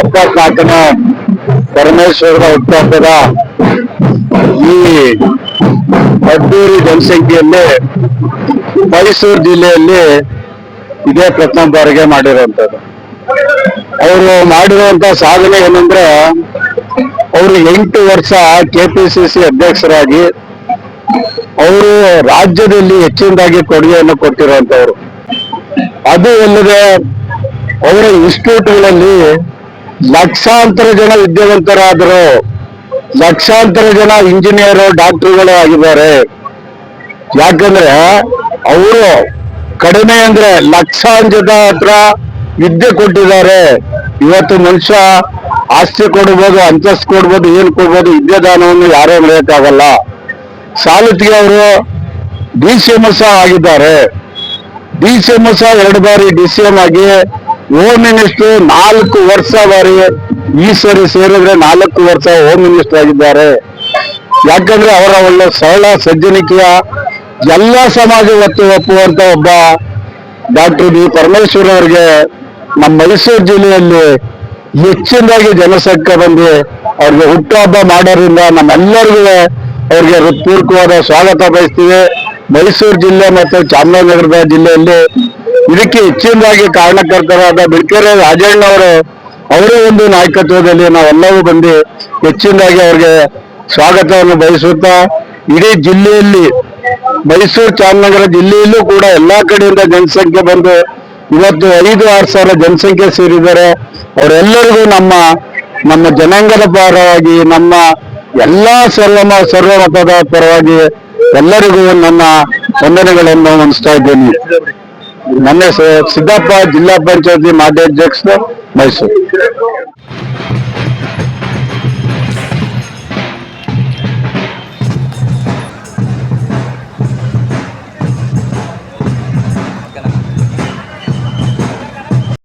ಎಪ್ಪತ್ನಾಲ್ಕನೇ ಪರಮೇಶ್ವರದ ಹುಟ್ಟುಹಬ್ಬದ ಈ ಅದ್ದೂರಿ ಜನಸಂಖ್ಯೆಯಲ್ಲಿ ಮೈಸೂರು ಜಿಲ್ಲೆಯಲ್ಲಿ ಇದೇ ಪ್ರಥಮ ಬಾರಿಗೆ ಮಾಡಿರುವಂತದ್ದು ಅವರು ಮಾಡಿರುವಂತ ಸಾಧನೆ ಏನಂದ್ರೆ ಅವರು ಎಂಟು ವರ್ಷ ಕೆಪಿಸಿಸಿ ಅಧ್ಯಕ್ಷರಾಗಿ ಅವರು ರಾಜ್ಯದಲ್ಲಿ ಹೆಚ್ಚಿನದಾಗಿ ಕೊಡುಗೆಯನ್ನು ಕೊಟ್ಟಿರುವಂತವ್ರು ಅದು ಅಲ್ಲದೆ ಅವರ ಇನ್ಸ್ಟಿಟ್ಯೂಟ್ಗಳಲ್ಲಿ ಲಕ್ಷಾಂತರ ಜನ ವಿದ್ಯಾವಂತರಾದರು, ಲಕ್ಷಾಂತರ ಜನ ಇಂಜಿನಿಯರ್, ಡಾಕ್ಟರ್ಗಳು ಆಗಿದ್ದಾರೆ. ಯಾಕಂದ್ರೆ ಅವರು ಕಡಿಮೆ ಅಂದ್ರೆ ಲಕ್ಷಾಂತರ ಹತ್ರ ವಿದ್ಯೆ ಕೊಟ್ಟಿದ್ದಾರೆ. ಇವತ್ತು ಮನುಷ್ಯ ಆಸ್ತಿ ಕೊಡ್ಬೋದು, ಅಂತಸ್ತು ಕೊಡ್ಬೋದು, ಏನ್ ಕೊಡ್ಬೋದು, ವಿದ್ಯಾದಾನವನ್ನು ಯಾರೇ ಮರೆಯಕ್ಕಾಗಲ್ಲ. ಸಾಲುತ್ತಿಗೆ ಅವರು ಡಿ ಸಿ ಎಂ ಎಸ್ ಆಗಿದ್ದಾರೆ. ಡಿ ಸಿ ಎಂ ಎಸ್ ಎರಡು ಬಾರಿ ಡಿ ಸಿ ಎಂ ಆಗಿ ಹೋಮ್ ಮಿನಿಸ್ಟರ್ ನಾಲ್ಕು ವರ್ಷ ಬಾರಿ ಈ ಸರಿ ಸೇರಿದ್ರೆ ನಾಲ್ಕು ವರ್ಷ ಹೋಮ್ ಮಿನಿಸ್ಟರ್ ಆಗಿದ್ದಾರೆ. ಯಾಕಂದ್ರೆ ಅವರ ಒಳ್ಳೆ ಸರಳ ಸಜ್ಜನಿಕೆಯ ಎಲ್ಲ ಸಮಾಜ ಒತ್ತು ಒಪ್ಪುವಂತ ಒಬ್ಬ ಡಾಕ್ಟರ್ ಬಿ ಪರಮೇಶ್ವರ್ ಅವರಿಗೆ ನಮ್ಮ ಮೈಸೂರು ಜಿಲ್ಲೆಯಲ್ಲಿ ಹೆಚ್ಚಿನದಾಗಿ ಜನಸಂಖ್ಯೆ ಬಂದು ಅವ್ರಿಗೆ ಹುಟ್ಟುಹಬ್ಬ ಮಾಡೋದ್ರಿಂದ ನಮ್ಮೆಲ್ಲರಿಗೂ ಅವ್ರಿಗೆ ಹೃತ್ಪೂರ್ವಕವಾದ ಸ್ವಾಗತ ಬಯಸ್ತೀವಿ. ಮೈಸೂರು ಜಿಲ್ಲೆ ಮತ್ತು ಚಾಮರಾಜನಗರದ ಜಿಲ್ಲೆಯಲ್ಲಿ ಇದಕ್ಕೆ ಹೆಚ್ಚಿನದಾಗಿ ಕಾರಣಕರ್ತರಾದ ಬಿಡ್ಕೆರೆ ರಾಜಣ್ಣ ಅವರು ಅವರೇ ಒಂದು ನಾಯಕತ್ವದಲ್ಲಿ ನಾವೆಲ್ಲವೂ ಬಂದು ಹೆಚ್ಚಿನದಾಗಿ ಅವ್ರಿಗೆ ಸ್ವಾಗತವನ್ನು ಬಯಸುತ್ತಾ ಇಡೀ ಜಿಲ್ಲೆಯಲ್ಲಿ ಮೈಸೂರು ಚಾಮನಗರ ಜಿಲ್ಲೆಯಲ್ಲೂ ಕೂಡ ಎಲ್ಲಾ ಕಡೆಯಿಂದ ಜನಸಂಖ್ಯೆ ಬಂದು ಇವತ್ತು ಐದು, ಆರು ಸಾವಿರ ಜನಸಂಖ್ಯೆ ಸೇರಿದ್ದಾರೆ. ಅವರೆಲ್ಲರಿಗೂ ನಮ್ಮ ನಮ್ಮ ಜನಾಂಗದ ಪರವಾಗಿ, ನಮ್ಮ ಎಲ್ಲಾ ಸರ್ವಮ ಸರ್ವಮತದ ಪರವಾಗಿ ಎಲ್ಲರಿಗೂ ನನ್ನ ವಂದನೆಗಳನ್ನು ಹೊಂದಿಸ್ತಾ ಇದ್ದೇನೆ. ನನ್ನ ಹೆಸರು ಸಿದ್ದಪ್ಪ ಜಿಲ್ಲಾ ಪಂಚಾಯತಿ ಮಾಜಿ ಅಧ್ಯಕ್ಷ ಮೈಸೂರು